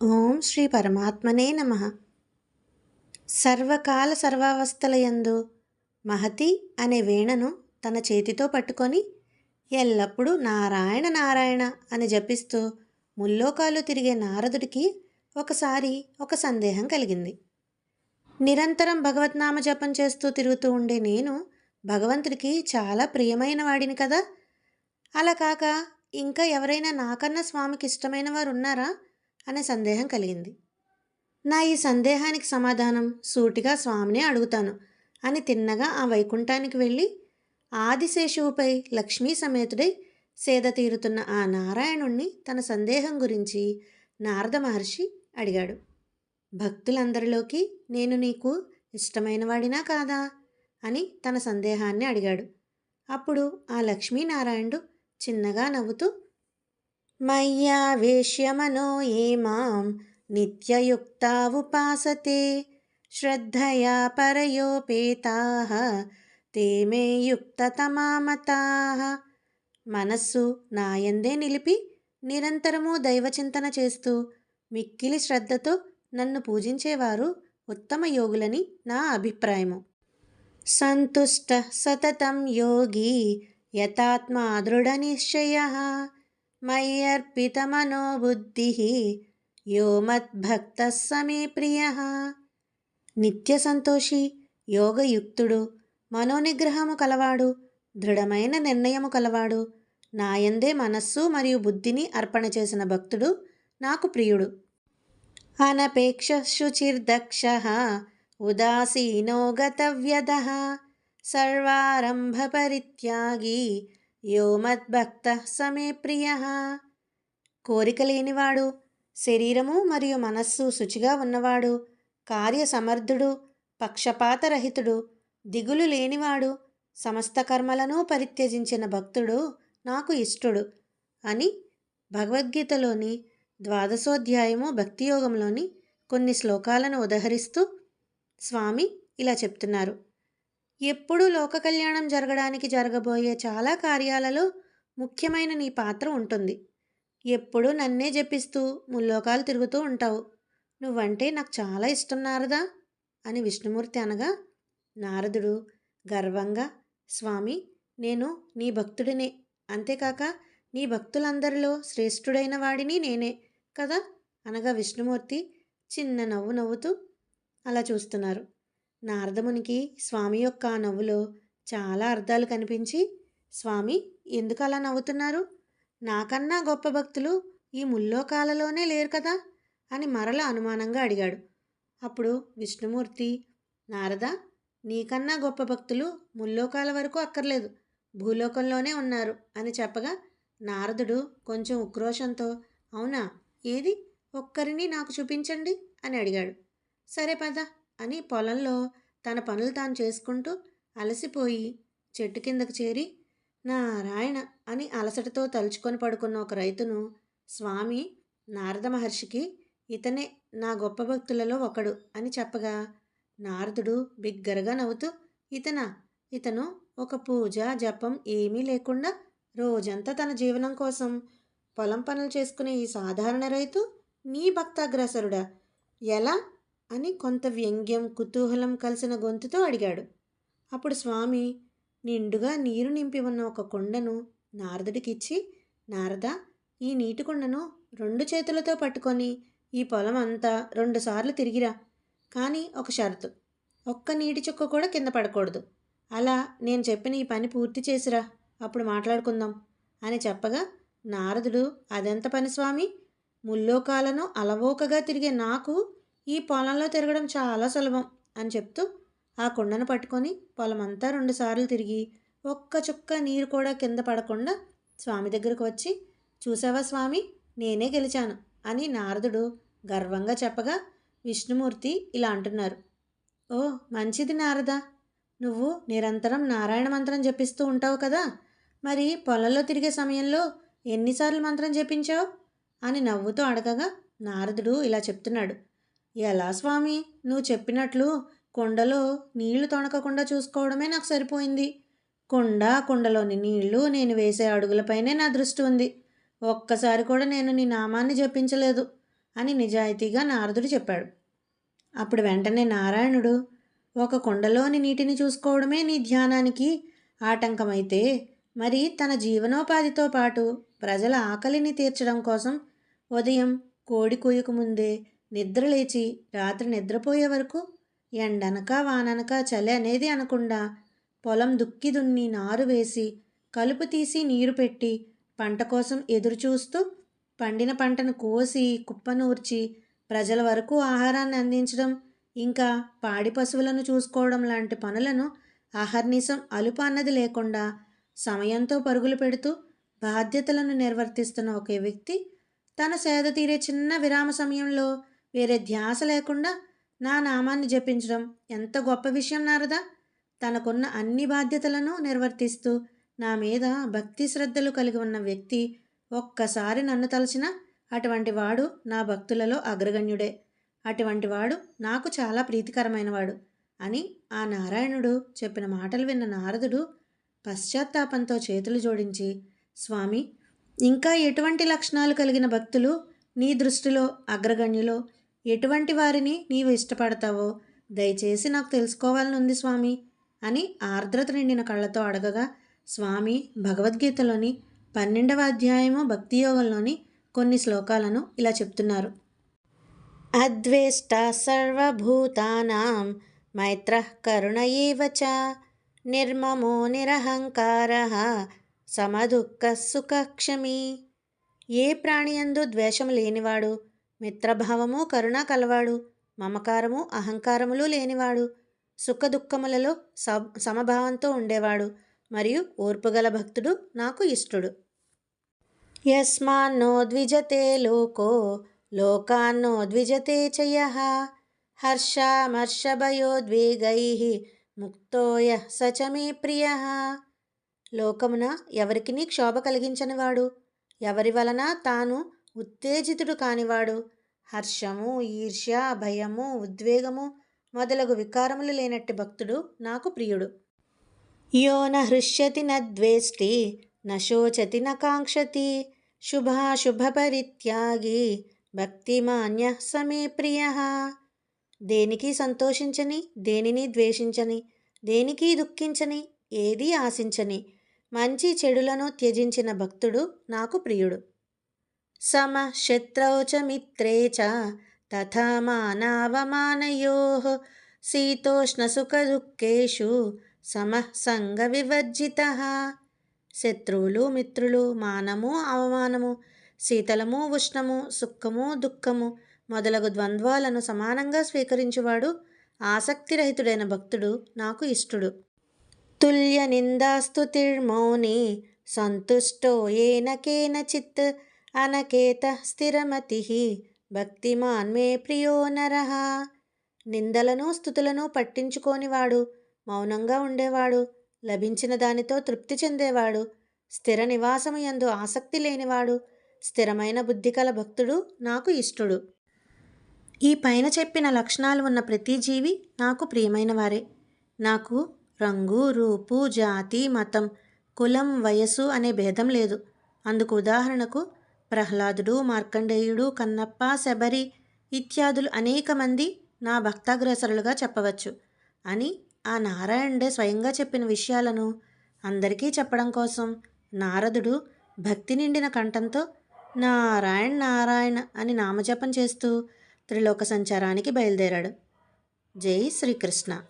ఓం శ్రీ పరమాత్మనే నమ. సర్వకాల సర్వావస్థలయందు మహతి అనే వీణను తన చేతితో పట్టుకొని ఎల్లప్పుడూ నారాయణ నారాయణ అని జపిస్తూ ముల్లోకాలు తిరిగే నారదుడికి ఒకసారి ఒక సందేహం కలిగింది. నిరంతరం భగవద్నామ జపం చేస్తూ తిరుగుతూ ఉండే నేను భగవంతుడికి చాలా ప్రియమైన వాడిని కదా. అలా కాక ఇంకా ఎవరైనా నాకన్నా స్వామికి ఇష్టమైన వారు ఉన్నారా? అనే సందేహం కలిగింది. నా ఈ సందేహానికి సమాధానం సూటిగా స్వామినే అడుగుతాను అని తిన్నగా ఆ వైకుంఠానికి వెళ్ళి ఆదిశేషువుపై లక్ష్మీ సమేతుడై సేద తీరుతున్న ఆ నారాయణుణ్ణి తన సందేహం గురించి నారద మహర్షి అడిగాడు. భక్తులందరిలోకి నేను నీకు ఇష్టమైనవాడినా కాదా అని తన సందేహాన్ని అడిగాడు. అప్పుడు ఆ లక్ష్మీనారాయణుడు చిన్నగా నవ్వుతూ మయ్యావేశ్యమనో ఏ మాం నిత్యయుక్తా ఉపాసతే శ్రద్ధయా పరయోపేతా తే మే యుక్తతమామతా. మనస్సు నాయందే నిలిపి నిరంతరము దైవచింతన చేస్తూ మిక్కిలి శ్రద్ధతో నన్ను పూజించేవారు ఉత్తమ యోగులని నా అభిప్రాయము. సంతుష్ట సతతం యోగి యథాత్మా దృఢ నిశ్చయ. మయ్యర్పితమనో బుద్ధి యో మద్భక్త సమే ప్రియ నిత్య సంతోషి యోగయుక్తుడు మనోనిగ్రహము కలవాడు దృఢమైన నిర్ణయము కలవాడు నాయందే మనస్సు మరియు బుద్ధిని అర్పణ చేసిన భక్తుడు నాకు ప్రియుడు. అనపేక్ష శుచిర్దక్ష ఉదాసీనో గతవ్యద సర్వారంభ పరిత్యాగి యో మద్భక్త సమే ప్రియ. కోరిక లేనివాడు శరీరము మరియు మనస్సు శుచిగా ఉన్నవాడు కార్యసమర్థుడు పక్షపాతరహితుడు దిగులు లేనివాడు సమస్త కర్మలను పరిత్యజించిన భక్తుడు నాకు ఇష్టడు అని భగవద్గీతలోని ద్వాదశోధ్యాయము భక్తియోగంలోని కొన్ని శ్లోకాలను ఉదహరిస్తూ స్వామి ఇలా చెప్తున్నారు. ఎప్పుడూ లోక కళ్యాణం జరగడానికి జరగబోయే చాలా కార్యాలలో ముఖ్యమైన నీ పాత్ర ఉంటుంది. ఎప్పుడూ నన్నే జపిస్తూ ముల్లోకాలు తిరుగుతూ ఉంటావు. నువ్వంటే నాకు చాలా ఇష్టం నారదా? అని విష్ణుమూర్తి అనగా నారదుడు గర్వంగా స్వామి నేను నీ భక్తుడినే. అంతేకాక నీ భక్తులందరిలో శ్రేష్ఠుడైన వాడిని నేనే కదా? అనగా విష్ణుమూర్తి చిన్న నవ్వు నవ్వుతూ అలా చూస్తున్నారు. నారదమునికి స్వామి యొక్క నవ్వులో చాలా అర్థాలు కనిపించి స్వామి ఎందుకు అలా నవ్వుతున్నారు? నాకన్నా గొప్ప భక్తులు ఈ ముల్లోకాలలోనే లేరు కదా? అని మరల అనుమానంగా అడిగాడు. అప్పుడు విష్ణుమూర్తి నారద నీకన్నా గొప్ప భక్తులు ముల్లోకాల వరకు అక్కర్లేదు. భూలోకంలోనే ఉన్నారు అని చెప్పగా నారదుడు కొంచెం ఉక్రోషంతో అవునా? ఏది? ఒక్కరిని నాకు చూపించండి అని అడిగాడు. సరే పద. అని పొలంలో తన పనులు తాను చేసుకుంటూ అలసిపోయి చెట్టు కిందకు చేరి నారాయణ అని అలసటతో తలుచుకొని పడుకున్న ఒక రైతును స్వామి నారద మహర్షికి ఇతనే నా గొప్ప భక్తులలో ఒకడు అని చెప్పగా నారదుడు బిగ్గరగా నవ్వుతూ ఇతనా? ఇతను ఒక పూజ జపం ఏమీ లేకుండా రోజంతా తన జీవనం కోసం పొలం పనులు చేసుకునే ఈ సాధారణ రైతు నీ భక్తాగ్రసరుడా? ఎలా? అని కొంత వ్యంగ్యం కుతూహలం కలిసిన గొంతుతో అడిగాడు. అప్పుడు స్వామి నిండుగా నీరు నింపి ఉన్న ఒక కుండను నారదుడికిచ్చి నారద ఈ నీటి కుండను రెండు చేతులతో పట్టుకొని ఈ పొలం అంతా రెండుసార్లు తిరిగిరా. కానీ ఒక షరతు. ఒక్క నీటి చుక్క కూడా కింద పడకూడదు. అలా నేను చెప్పిన ఈ పని పూర్తి చేసిరా అప్పుడు మాట్లాడుకుందాం అని చెప్పగా నారదుడు అదెంత పని స్వామి? ముల్లోకాలను అలవోకగా తిరిగే నాకు ఈ పొలంలో తిరగడం చాలా సులభం అని చెప్తూ ఆ కుండను పట్టుకొని పొలమంతా రెండుసార్లు తిరిగి ఒక్క చుక్క నీరు కూడా కింద పడకుండా స్వామి దగ్గరకు వచ్చి చూసావా స్వామి నేనే గెలిచాను అని నారదుడు గర్వంగా చెప్పగా విష్ణుమూర్తి ఇలా అంటున్నారు. ఓ మంచిది నారద. నువ్వు నిరంతరం నారాయణ మంత్రం జపిస్తూ ఉంటావు కదా. మరి పొలంలో తిరిగే సమయంలో ఎన్నిసార్లు మంత్రం జపించావు? అని నవ్వుతూ అడగగా నారదుడు ఇలా చెప్తున్నాడు. ఎలా స్వామి? నువ్వు చెప్పినట్లు కుండలో నీళ్ళు తొణకకుండా చూసుకోవడమే నాకు సరిపోయింది. కుండ కుండలోని నీళ్ళు నేను వేసే అడుగులపైనే నా దృష్టి ఉంది. ఒక్కసారి కూడా నేను నీ నామాన్ని జపించలేదు అని నిజాయితీగా నారదుడు చెప్పాడు. అప్పుడు వెంటనే నారాయణుడు ఒక కుండలోని నీటిని చూసుకోవడమే నీ ధ్యానానికి ఆటంకమైతే మరి తన జీవనోపాధితో పాటు ప్రజల ఆకలిని తీర్చడం కోసం ఉదయం కోడి కూయకు ముందే నిద్రలేచి రాత్రి నిద్రపోయే వరకు ఎండనక వాననక చలి అనేది అనకుండా పొలం దుక్కి దున్ని నారు వేసి కలుపు తీసి నీరు పెట్టి పంట కోసం ఎదురు చూస్తూ పండిన పంటను కోసి కుప్పనూర్చి ప్రజల వరకు ఆహారాన్ని అందించడం ఇంకా పాడి పశువులను చూసుకోవడం లాంటి పనులను అహర్నిశం అలుపు అన్నది లేకుండా సమయంతో పరుగులు పెడుతూ బాధ్యతలను నిర్వర్తిస్తున్న ఒక వ్యక్తి తన సేద తీరే చిన్న విరామ సమయంలో వేరే ధ్యాస లేకుండా నా నామాన్ని జపించడం ఎంత గొప్ప విషయం నారదా. తనకున్న అన్ని బాధ్యతలను నిర్వర్తిస్తూ నా మీద భక్తి శ్రద్ధలు కలిగి ఉన్న వ్యక్తి ఒక్కసారి నన్ను తలచిన అటువంటి వాడు నా భక్తులలో అగ్రగణ్యుడే. అటువంటి వాడు నాకు చాలా ప్రీతికరమైనవాడు అని ఆ నారాయణుడు చెప్పిన మాటలు విన్న నారదుడు పశ్చాత్తాపంతో చేతులు జోడించి స్వామి ఇంకా ఎటువంటి లక్షణాలు కలిగిన భక్తులు నీ దృష్టిలో అగ్రగణ్యులో ఎటువంటి వారిని నీవు ఇష్టపడతావో దయచేసి నాకు తెలుసుకోవాలని ఉంది స్వామి అని ఆర్ద్రత నిండిన కళ్ళతో అడగగా స్వామి భగవద్గీతలోని పన్నెండవ అధ్యాయము భక్తి యోగంలోని కొన్ని శ్లోకాలను ఇలా చెప్తున్నారు. అద్వేష్ట సర్వభూతానాం మైత్ర కరుణ ఏవచ నిర్మమో నిరహంకార సమదుఃఖ సుఖక్షమి. ఏ ప్రాణియందు ద్వేషము లేనివాడు మిత్రభావము కరుణ కలవాడు. మమకారము అహంకారములు లేనివాడు. సుఖదుఖములలో సమభావంతో ఉండేవాడు. మరియు ఓర్పుగల భక్తుడు నాకు ఇష్టుడు. యస్మాన్నో ద్విజతే లోకో లోకాన్నో ద్విజతే చయ. హర్షమర్షభయోద్వేగై ముక్తోయ సచమే ప్రియ. లోకమున ఎవరికి క్షోభ కలిగించనివాడు. ఎవరి వలన తాను ఉత్తేజితుడు కానివాడు. హర్షము ఈర్ష్య భయము ఉద్వేగము మొదలగు వికారములు లేనట్టి భక్తుడు నాకు ప్రియుడు. యో న హృష్యతి న ద్వేష్టి నశోచతి న కాంక్షతి శుభాశుభపరిత్యాగి భక్తిమాన్య సమే ప్రియ. దేనికి సంతోషించని దేనిని ద్వేషించని దేనికి దుఃఖించని ఏది ఆశించని మంచి చెడులను త్యజించిన భక్తుడు నాకు ప్రియుడు. సమ च मित्रे మిత్రే చ मानावमानयोः శీతోష్ణసుఖదుఃఖేషు సమః వివర్జిత శత్రువులు మిత్రులు మానము అవమానము శీతలము ఉష్ణము సుఖము దుఃఖము మొదలగు ద్వంద్వాలను సమానంగా స్వీకరించువాడు ఆసక్తిరహితుడైన భక్తుడు నాకు ఇష్టుడు. తుల్య నిందాస్తుతిర్మౌని సంతుష్టో ఏన కేనచిత్ అనకేత స్థిరమతి. భక్తిమాన్ మే ప్రియో నరహ నిందలను స్థుతులను పట్టించుకోనివాడు మౌనంగా ఉండేవాడు లభించిన దానితో తృప్తి చెందేవాడు స్థిర నివాసము ఎందు ఆసక్తి లేనివాడు స్థిరమైన బుద్ధి కల భక్తుడు నాకు ఇష్టుడు. ఈ పైన చెప్పిన లక్షణాలు ఉన్న ప్రతి జీవి నాకు ప్రియమైన వారే. నాకు రంగు రూపు జాతి మతం కులం వయస్సు అనే భేదం లేదు. అందుకు ఉదాహరణకు ప్రహ్లాదుడు మార్కండేయుడు కన్నప్ప శబరి ఇత్యాదులు అనేక మంది నా భక్తాగ్రసరులుగా చెప్పవచ్చు. అని ఆ నారాయణుడే స్వయంగా చెప్పిన విషయాలను అందరికీ చెప్పడం కోసం నారదుడు భక్తి నిండిన కంఠంతో నారాయణ నారాయణ అని నామజపం చేస్తూ త్రిలోక సంచారానికి బయలుదేరాడు. జై శ్రీకృష్ణ.